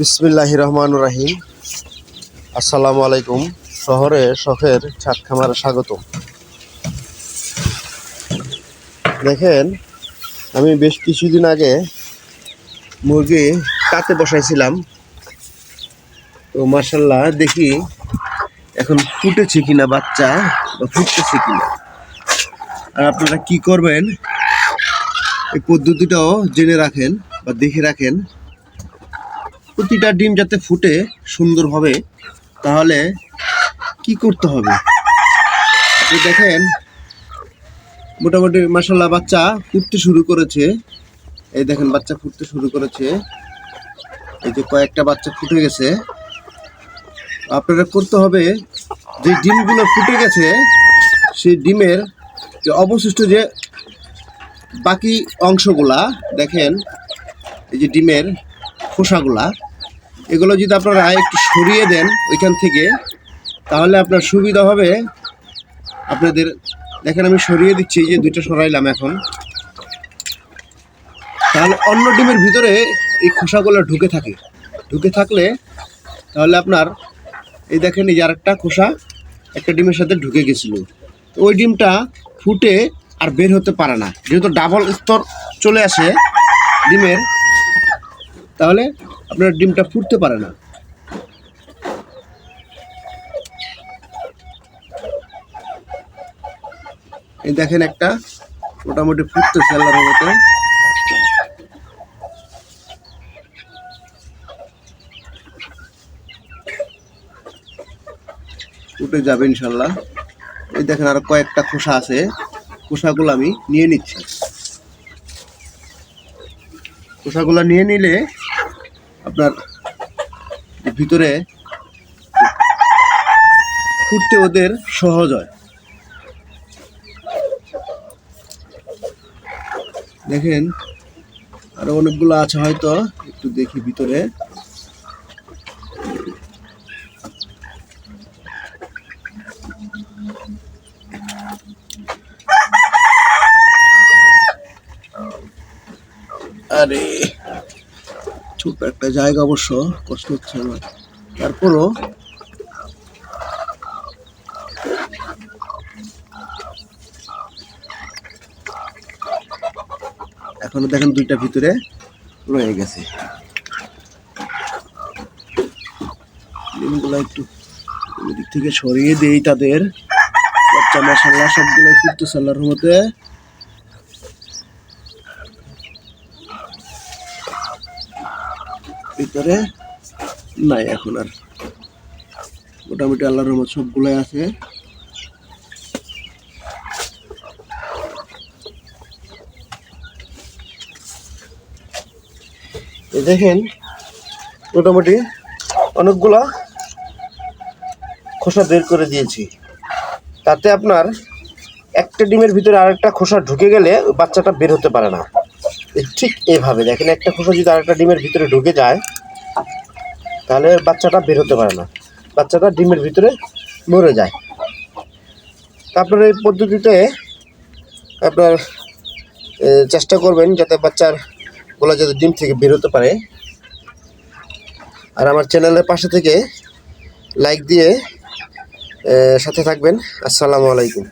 বিসমিল্লাহ রহমান রাহিম। আসসালামু আলাইকুম, শহরে শখের ছাদ খামারে স্বাগত। দেখেন, আমি বেশ কিছুদিন আগে মুরগি কাতে বসাইছিলাম। তো মার্শাল্লাহ দেখি এখন ফুটেছে কিনা বাচ্চা বা ফুটতেছে কিনা। আর আপনারা কি করবেন, এই পদ্ধতিটাও জেনে রাখেন বা দেখে রাখেন। প্রতিটা ডিম যাতে ফুটে সুন্দরভাবে, তাহলে কি করতে হবে? দেখেন, মোটামুটি মাসাল্লাহ বাচ্চা ফুটতে শুরু করেছে। এই দেখেন, বাচ্চা ফুটতে শুরু করেছে। এই যে কয়েকটা বাচ্চা ফুটে গেছে। আপনারা করতে হবে, যে ডিমগুলো ফুটে গেছে, সেই ডিমের যে অবশিষ্ট যে বাকি অংশগুলা, দেখেন, এই যে ডিমের খোসাগুলা এগুলো যদি আপনারা একটু সরিয়ে দেন ওইখান থেকে, তাহলে আপনার সুবিধা হবে। আপনাদের, দেখেন আমি সরিয়ে দিচ্ছি যে দুইটা সরাইলাম এখন। তাহলে অন্য ডিমের ভিতরে এই খোসাগুলো ঢুকে থাকে। ঢুকে থাকলে, তাহলে আপনার, এই দেখেন এই যে আরেকটা খোসা, একটা ডিমের সাথে ঢুকে গেছিল। ওই ডিমটা ফুটে আর বের হতে পারে না। যেহেতু ডাবল স্তর চলে আসে ডিমের, তাহলে আপনার ডিমটা ফুটতে পারে না। এই দেখেন একটা, মোটামুটি ফুটতেছে আল্লাহর মতো। উঠে যাবে ইনশাল্লাহ। এই দেখেন আরও কয়েকটা খোসা আছে। খোসাগুলো আমি নিয়ে নিচ্ছি। খোসাগুলো নিয়ে নিলে আপনার ভিতরে ফুটতে ওদের সহজ হয়। দেখেন, আরও অনেকগুলো আছে হয়তো, একটু দেখি ভিতরে। আরে। ছোট একটা জায়গা অবশ্য কষ্ট হচ্ছে আমার তারপরও এখনও দেখেন দুইটা ভিতরে রয়ে গেছে। ডিমগুলো একটু দিক থেকে সরিয়ে দেই তাদের। বাচ্চা মশাল্লা সবগুলো ফুটতেছে আল্লাহর মতে ভিতরে নাই এখন আর। মোটামুটি আল্লাহর রহমত সবগুলোই আছে। দেখেন, মোটামুটি অনেকগুলা খোসা বের করে দিয়েছি। তাতে আপনার একটা ডিমের ভিতরে আরেকটা খোসা ঢুকে গেলে বাচ্চাটা বের হতে পারে না। ঠিক এইভাবে দেখেন, একটা খোসা যদি আরেকটা ডিমের ভিতরে ঢুকে যায়, তাহলে বাচ্চাটা বের হতে পারে না। বাচ্চাটা ডিমের ভিতরে মরে যায়। তা আপনার এই পদ্ধতিতে আপনার চেষ্টা করবেন যাতে বাচ্চার গোলা যাতে ডিম থেকে বের হতে পারে। আর আমার চ্যানেলের পাশে থেকে লাইক দিয়ে সাথে থাকবেন। আসসালামু আলাইকুম।